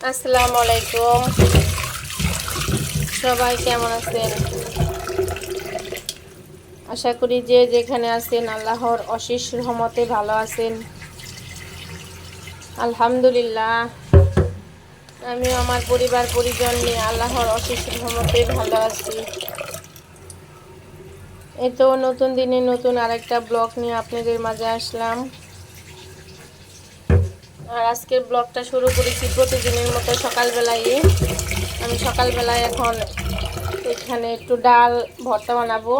আসসালামু আলাইকুম সবাই কেমন আছেন? আশা করি যে যেখানে আছেন, আল্লাহর অশেষ রহমতে ভালো আছেন। আলহামদুলিল্লাহ আমি আমার পরিবার, পরিজন নিয়ে আল্লাহর অশেষ রহমতে ভালো আছি। এই তো নতুন দিনে নতুন আরেকটা ব্লগ নিয়ে আপনাদের মাঝে আসলাম। আর আজকের ব্লগটা শুরু করেছি প্রতিদিনের মতো সকালবেলায়। আমি সকালবেলায় এখন এখানে একটু ডাল ভর্তা বানাবো।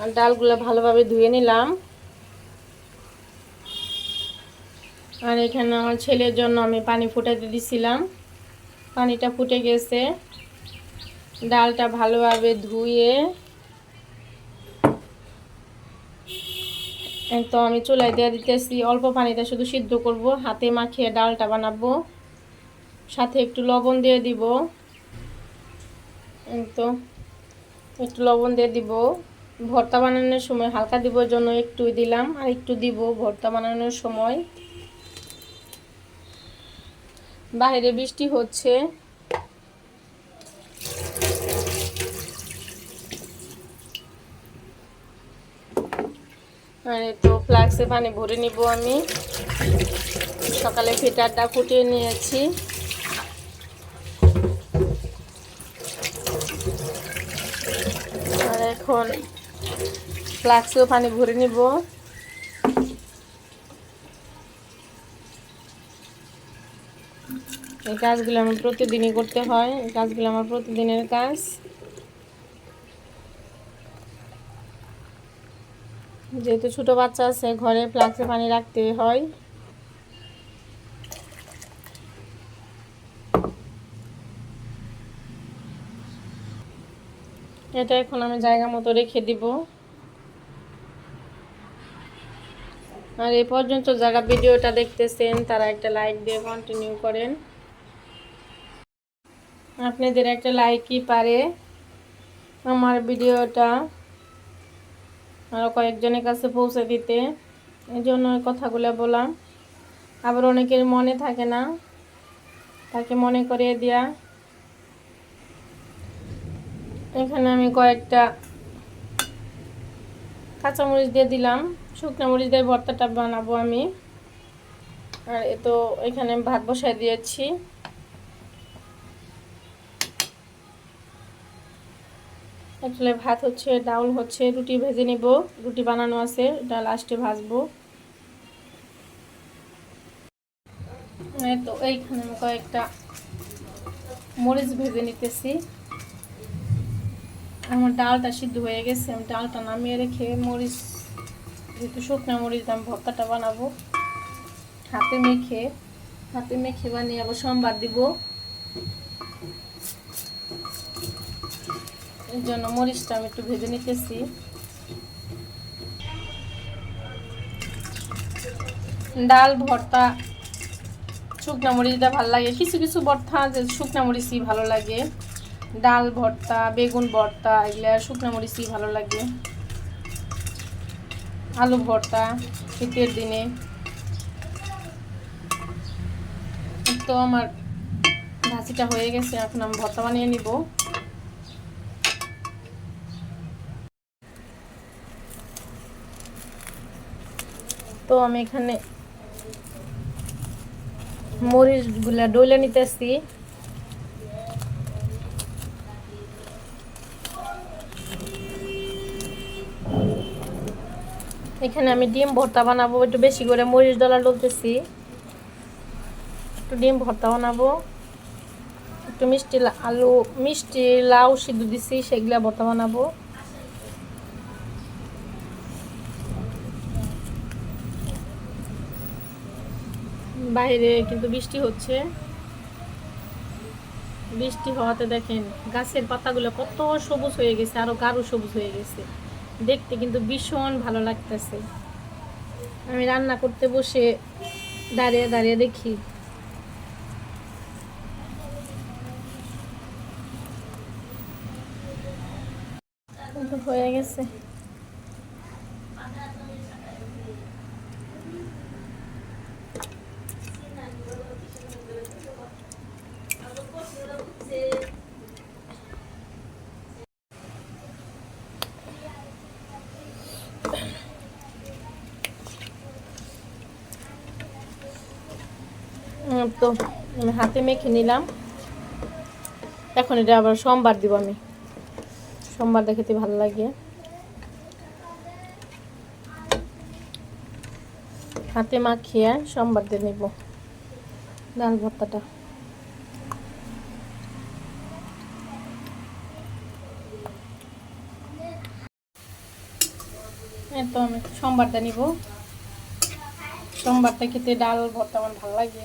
আর ডালগুলো ভালোভাবে ধুয়ে নিলাম। আর এখানে আমার ছেলের জন্য আমি পানি ফুটাতে দিছিলাম। পানিটা ফুটে গেছে। ডালটা ভালোভাবে ধুয়ে তো আমি চুলাই দিয়ে দিতেছি। অল্প পানিতে শুধু সিদ্ধ করব। হাতে মাখিয়ে ডালটা বানাবো। সাথে একটু লবণ দিয়ে দিব। তো, একটু লবণ দিয়ে দিব। ভর্তা বানানোর সময় হালকা দিবার জন্য একটু দিলাম, আর একটু দিব ভর্তা বানানোর সময়। বাইরে বৃষ্টি হচ্ছে। আর তো ফ্লাক্সে পানি ভরে নিব আমি। সকালে ফিটারটা ফুটিয়ে নিয়েছি। আর এখন ফ্লাক্সেও পানি ভরে নিব। এই কাজগুলো আমার প্রতিদিনই করতে হয়। এই কাজগুলো আমার প্রতিদিনের কাজ। যেহেতু ছোটো বাচ্চা আছে, ঘরে ফ্লাক্সে পানি রাখতে হয়। এটা এখন আমি জায়গা মতো রেখে দিব। আর এ পর্যন্ত যারা ভিডিওটা দেখতেছেন, তারা একটা লাইক দিয়ে কন্টিনিউ করেন। আপনাদের একটা লাইকই পারে আমার ভিডিওটা। আরও কয়েকজনের কাছে পৌঁছে দিতে। এই জন্য কথাগুলো বললাম। আবার অনেকের মনে থাকে না। তাকে মনে করিয়ে দেয়া এখানে আমি কয়েকটা কাঁচামরিচ দিয়ে দিলাম। শুকনো মরিচ দিয়ে ভর্তাটা বানাবো আমি। আর এ তো এখানে ভাত বসাই দিয়েছি। আসলে ভাত হচ্ছে, ডাউল হচ্ছে, রুটি ভেজে নিব, রুটি বানানো আছে, এটা লাস্টে ভাজবো। তো, এইখানে আমি কয়েকটা মরিচ ভেজে নিতেছি। আমার ডালটা সিদ্ধ হয়ে গেছে, আমি ডালটা নামিয়ে রেখে মরিচ, যেহেতু শুকনো মরিচ, আমি ভর্তাটা বানাবো। হাতে মেখে হাতে মেখে বানিয়ে আবার সোমবার দিব। এই জন্য মরিচটা আমি একটু ভেজে নিতেছি। ডাল, ভর্তা, শুকনা মরিচটা ভালো লাগে। কিছু কিছু ভর্তা যে শুকনা মরিচই ভালো লাগে। ডাল, ভর্তা, বেগুন ভর্তা, এগুলো শুকনা মরিচই ভালো লাগে। আলু ভর্তা শীতের দিনে। তো আমার ভাজিটা হয়ে গেছে, এখন আমি ভর্তা বানিয়ে নিব। তো আমি এখানে মরিচগুলা ডলে নিতেছি। এখানে আমি ডিম ভর্তা বানাবো, একটু বেশি করে মরিচ ডলা ডলতেছি। একটু ডিম ভর্তা বানাবো। একটু মিষ্টি আলু, মিষ্টি লাউ সিদ্ধ দিছি, সেগুলা ভর্তা বানাবো। বাইরে, কিন্তু বৃষ্টি হচ্ছে। বৃষ্টি হওয়াতে দেখেন, গাছের পাতাগুলো কত সবুজ হয়ে গেছে, আরও গাঢ় সবুজ হয়ে গেছে। দেখতে কিন্তু ভীষণ ভালো লাগতেছে। আমি রান্না করতে বসে দাঁড়িয়ে দাঁড়িয়ে দেখি। হয়ে গেছে। তো হাতে মেখে নিলাম। এখন এটা আবার সোমবার দিব আমি। সোমবার দেখতে ভালো লাগে। হাতে মাখিয়ে সোমবার দিয়ে নিব ডাল ভর্তাটা। আমি সোমবারটা নিব। সোমবারটা খেতে ডাল ভর্তা আমার ভালো লাগে।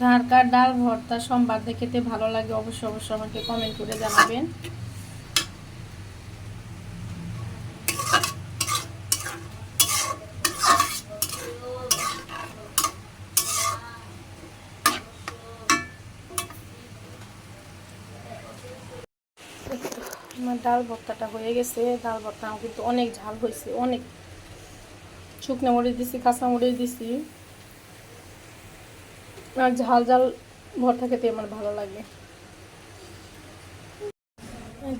কার কার ডাল ভর্তা সোমবার খেতে ভালো লাগে অবশ্যই অবশ্যই আমাকে কমেন্ট করে জানাবেন। আমার ডাল ভর্তাটা হয়ে গেছে, ডাল ভর্তা কিন্তু অনেক ঝাল হয়েছে, অনেক শুকনো মরিচ দিছি, কাঁচা মরিচ দিছি। আর ঝাল ঝাল ভর্তা খেতে আমার ভালো লাগে।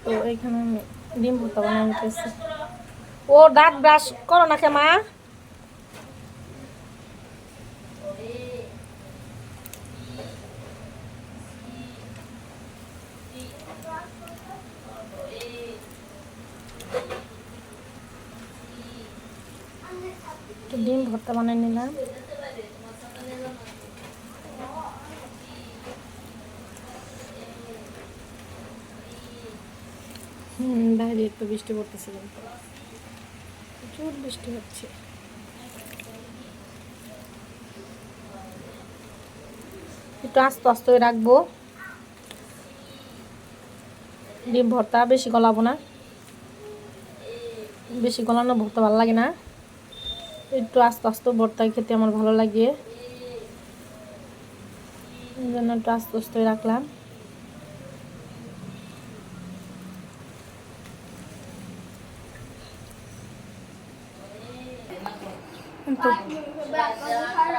তো এখানে আমি ডিম ভর্তা বানিয়ে নিতেছি ও, দাঁত ব্রাশ করো না কে মা? ডিম ভর্তা বানিয়ে নিলাম। বাইরে একটু বৃষ্টি পড়তেছে প্রচুর বৃষ্টি হচ্ছে। একটু আস্তে আস্তে রাখব। ডিম ভর্তা বেশি গলাবো না। বেশি গলানো ভর্তা ভালো লাগে না। একটু আস্তে আস্তে ভর্তা খেতে আমার ভালো লাগে। এই জন্য একটু আস্তে আস্তে রাখলাম। তো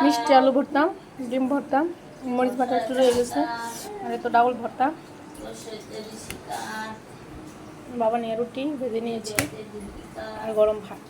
মিষ্টি আলু ভরতাম ডিম ভরতাম মরিচ ভাটা একটু রয়ে গেছে, আর তো ডাউল ভর্তা। বাবা নিয়ে রুটি ভেজে নিয়েছি, আর গরম ভাত।